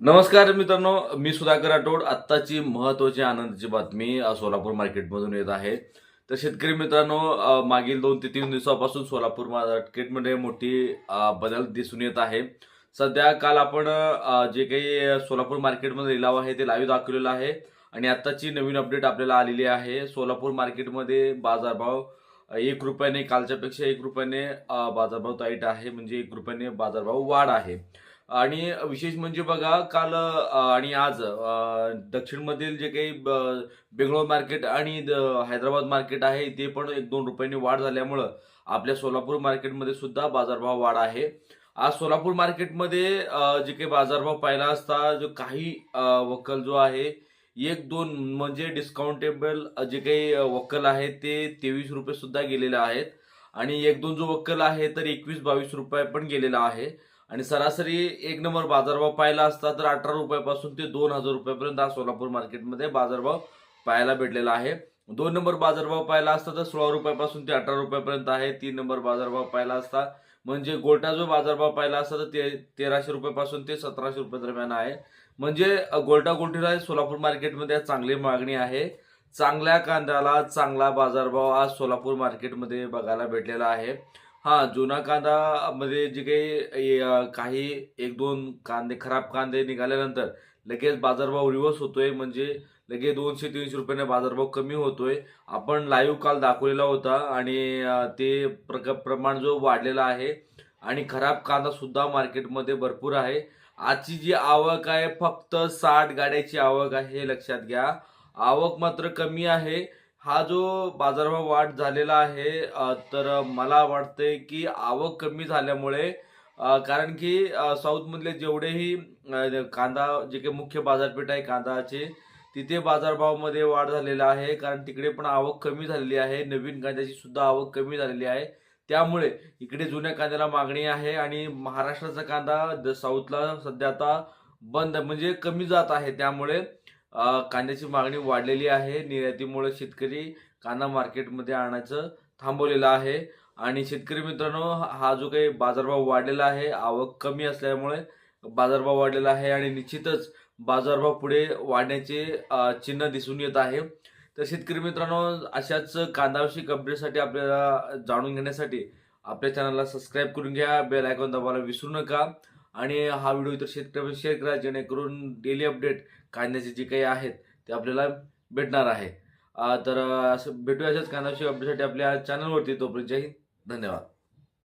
नमस्कार मित्रांनो मी सुधाकर राठोड. आत्ताची महत्वाची आनंदाची बातमी सोलापूर मार्केटमधून येत आहे. तर शेतकरी मित्रांनो मागील दोन ते तीन दिवसापासून सोलापूर मार्केटमध्ये मोठी बदल दिसून येत आहे. सध्या काल आपण जे काही सोलापूर मार्केटमध्ये लिलाव आहे ते लाईव्ह दाखवलेलं आहे. आणि आत्ताची नवीन अपडेट आपल्याला आलेली आहे. सोलापूर मार्केटमध्ये बाजारभाव एक रुपयाने कालच्यापेक्षा एक रुपयाने बाजारभाव ताईट आहे. म्हणजे एक रुपयाने बाजारभाव वाढ आहे. आणि विशेष म्हणजे बघा काल आणि आज दक्षिणमधील जे काही ब- बेंगलोर मार्केट आणि हैदराबाद मार्केट आहे ते पण एक दोन रुपयांनी वाढ झाल्यामुळं आपल्या सोलापूर मार्केटमध्ये सुद्धा बाजारभाव वाढ आहे. आज सोलापूर मार्केटमध्ये जे काही बाजारभाव पाहिला असता जो काही वक्कल जो आहे एक दोन म्हणजे डिस्काउंटेबल जे काही वक्कल आहे ते तेवीस रुपये सुद्धा गेलेले आहेत. आणि एक दोन जो वक्कल आहे तर एकवीस बावीस रुपये पण गेलेला आहे. आणि सरासरी एक नंबर बाजारभाव पाहिला असता तर अठरा रुपयापासून ते दोन हजार रुपयापर्यंत आज सोलापूर मार्केटमध्ये बाजारभाव पाहायला भेटलेला आहे. दोन नंबर बाजारभाव पाहिला असता तर सोळा रुपयापासून ते अठरा रुपयापर्यंत आहे. तीन नंबर बाजारभाव पाहिला असता म्हणजे गोल्टा जो बाजारभाव पाहिला असता तर ते तेराशे रुपयापासून ते सतराशे रुपये दरम्यान आहे. म्हणजे अ, गोल्टा सोलापूर मार्केटमध्ये आज चांगली मागणी आहे. चांगल्या कांद्याला चांगला बाजारभाव आज सोलापूर मार्केटमध्ये बघायला भेटलेला आहे. हा जुना कांदा मध्ये जे काही काही एक दोन कांदे खराब कांदे निघाल्यानंतर लगेच बाजारभाव रिव्हर्स होतोय. म्हणजे लगेच दोनशे तीनशे रुपयाने बाजारभाव कमी होतोय. आपण लाईव्ह काल दाखवलेला होता आणि ते प्रक प्रमाण जो वाढलेला आहे आणि खराब कांदा सुद्धा मार्केटमध्ये भरपूर आहे. आजची जी आवक आहे फक्त साठ गाड्याची आवक आहे हे लक्षात घ्या. आवक मात्र कमी आहे. हा जो बाजारभाव वाढ झालेला आहे तर मला वाटतंय की आवक कमी झाल्यामुळे कारण की साऊथमधले जेवढेही कांदा जे काही मुख्य बाजारपेठ आहे कांदाचे तिथे बाजारभावामध्ये वाढ झालेला आहे. कारण तिकडे पण आवक कमी झालेली आहे. नवीन कांद्याची सुद्धा आवक कमी झालेली आहे. त्यामुळे इकडे जुन्या कांद्याला मागणी आहे आणि महाराष्ट्राचा कांदा द- साऊथला सध्या आता बंद म्हणजे कमी जात आहे. त्यामुळे कांद्याची मागणी वाढलेली आहे. निर्यातीमुळे शेतकरी कांदा मार्केटमध्ये आणायचं थांबवलेलं आहे. आणि शेतकरी मित्रांनो हा जो काही बाजारभाव वाढलेला आहे आवक कमी असल्यामुळे बाजारभाव वाढलेला आहे आणि निश्चितच बाजारभाव पुढे वाढण्याचे चिन्ह दिसून येत आहे. तर शेतकरी मित्रांनो अशाच कांदाविषयक अपडेटसाठी आपल्याला जाणून घेण्यासाठी आपल्या चॅनलला सबस्क्राईब करून घ्या. बेल आयकॉन दाबायला विसरू नका. आणि हा व्हिडिओ इतर शेतकऱ्यांना शेअर करा जेणेकरून डेली अपडेट कांद्याचे जे काही आहेत ते आपल्याला भेटणार आहे. तर असं भेटूया अशाच कांद्याविषयी अपडेटसाठी आपल्या चॅनलवरती तोपर्यंत जय हिंद. धन्यवाद.